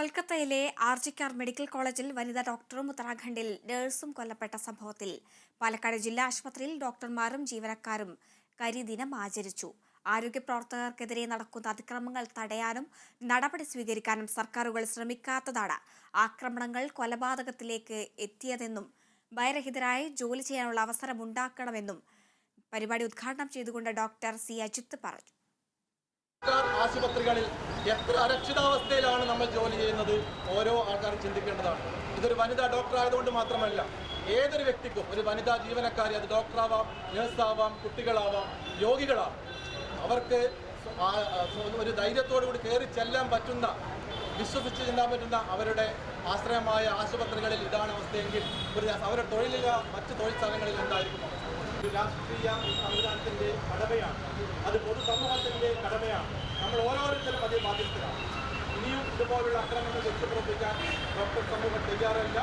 കൊൽക്കത്തയിലെ ആർജിക്കാർ മെഡിക്കൽ കോളേജിൽ വനിതാ ഡോക്ടറും ഉത്തരാഖണ്ഡിൽ നഴ്സും കൊല്ലപ്പെട്ട സംഭവത്തിൽ. പാലക്കാട് ജില്ലാ ആശുപത്രിയിൽ ഡോക്ടർമാരും ജീവനക്കാരും കരിദിനം ആചരിച്ചു. ആരോഗ്യ പ്രവർത്തകർക്കെതിരെ നടക്കുന്ന അതിക്രമങ്ങൾ തടയാനും നടപടി സ്വീകരിക്കാനും സർക്കാരുകൾ ശ്രമിക്കാത്തതാണ് ആക്രമണങ്ങൾ കൊലപാതകത്തിലേക്ക് എത്തിയതെന്നും ഭയരഹിതരായി ജോലി ചെയ്യാനുള്ള അവസരം ഉണ്ടാക്കണമെന്നും പരിപാടി ഉദ്ഘാടനം ചെയ്തുകൊണ്ട് ഡോക്ടർ സി അജിത്ത് പറഞ്ഞു. എത്ര അരക്ഷിതാവസ്ഥയിലാണ് നമ്മൾ ജോലി ചെയ്യുന്നത്? ഓരോ ആൾക്കാരും ചിന്തിക്കേണ്ടതാണ്. ഇതൊരു വനിതാ ഡോക്ടർ ആയതുകൊണ്ട് മാത്രമല്ല ഏതൊരു വ്യക്തിക്കും ഒരു വനിതാ ജീവനക്കാരി അത് ഡോക്ടറാവാം നേഴ്സാവാം കുട്ടികളാവാം രോഗികളാവാം. അവർക്ക് ഒരു ധൈര്യത്തോടു കൂടി കയറി ചെല്ലാൻ പറ്റുന്ന വിശ്വസിച്ച് ചെല്ലാൻ പറ്റുന്ന അവരുടെ ആശ്രയമായ ആശുപത്രികളിൽ ഇതാണ് അവസ്ഥയെങ്കിൽ ഒരു അവരുടെ തൊഴിലില്ല മറ്റ് തൊഴിൽ സ്ഥലങ്ങളിൽ എന്തായിരിക്കും രാഷ്ട്രീയ സംവിധാനത്തിന്റെ കടമയാണ്. നമ്മൾ ഓരോരുത്തരും അതിൽ ബാധ്യസ്ഥരാണ് ഇനിയും ഇതുപോലുള്ള അക്രമങ്ങൾ വെച്ചുപ്രവർത്തിക്കാൻ ഡോക്ടർ സമൂഹം തയ്യാറല്ല.